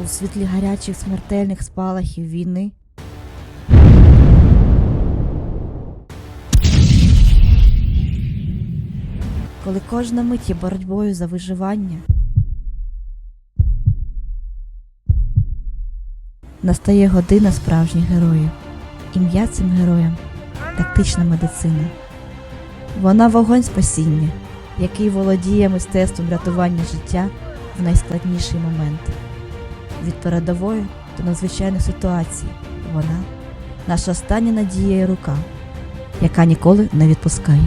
у світлі гарячих смертельних спалахів війни. Коли кожна мить є боротьбою за виживання, настає година справжніх героїв. Ім'я цим героям тактична медицина. Вона вогонь спасіння, який володіє мистецтвом рятування життя в найскладніший момент. Від передової до надзвичайних ситуацій вона наша остання надія і рука, яка ніколи не відпускає.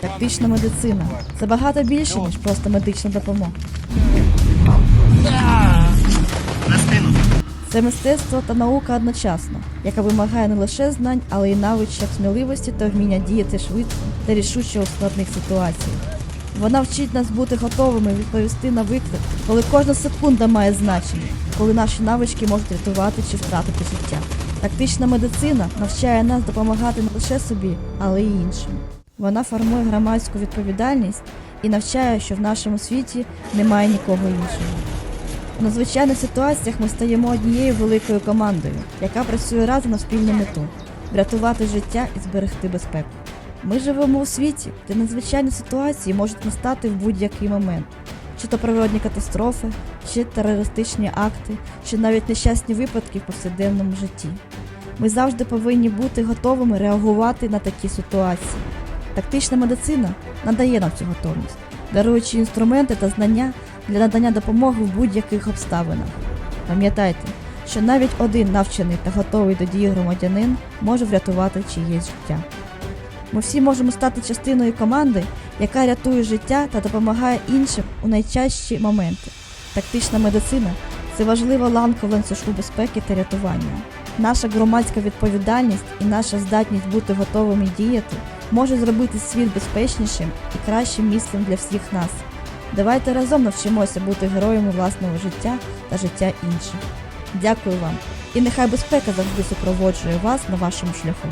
Тактична медицина це багато більше, ніж просто медична допомога. Це мистецтво та наука одночасно, яка вимагає не лише знань, але й навичок сміливості та вміння діяти швидко та рішуче у складних ситуаціях. Вона вчить нас бути готовими відповісти на виклик, коли кожна секунда має значення, коли наші навички можуть рятувати чи втратити життя. Тактична медицина навчає нас допомагати не лише собі, але й іншим. Вона формує громадську відповідальність і навчає, що в нашому світі немає нікого іншого. У надзвичайних ситуаціях ми стаємо однією великою командою, яка працює разом на спільну мету врятувати життя і зберегти безпеку. Ми живемо у світі, де надзвичайні ситуації можуть настати в будь-який момент, чи то природні катастрофи, чи терористичні акти, чи навіть нещасні випадки в повсякденному житті. Ми завжди повинні бути готовими реагувати на такі ситуації. Тактична медицина надає нам цю готовність, даруючи інструменти та знання для надання допомоги в будь-яких обставинах. Пам'ятайте, що навіть один навчений та готовий до дії громадянин може врятувати чиєсь життя. Ми всі можемо стати частиною команди, яка рятує життя та допомагає іншим у найчастіші моменти. Тактична медицина це важлива ланка в ланцюжку безпеки та рятування. Наша громадська відповідальність і наша здатність бути готовими діяти може зробити світ безпечнішим і кращим місцем для всіх нас. Давайте разом навчимося бути героями власного життя та життя інших. Дякую вам, і нехай безпека завжди супроводжує вас на вашому шляху.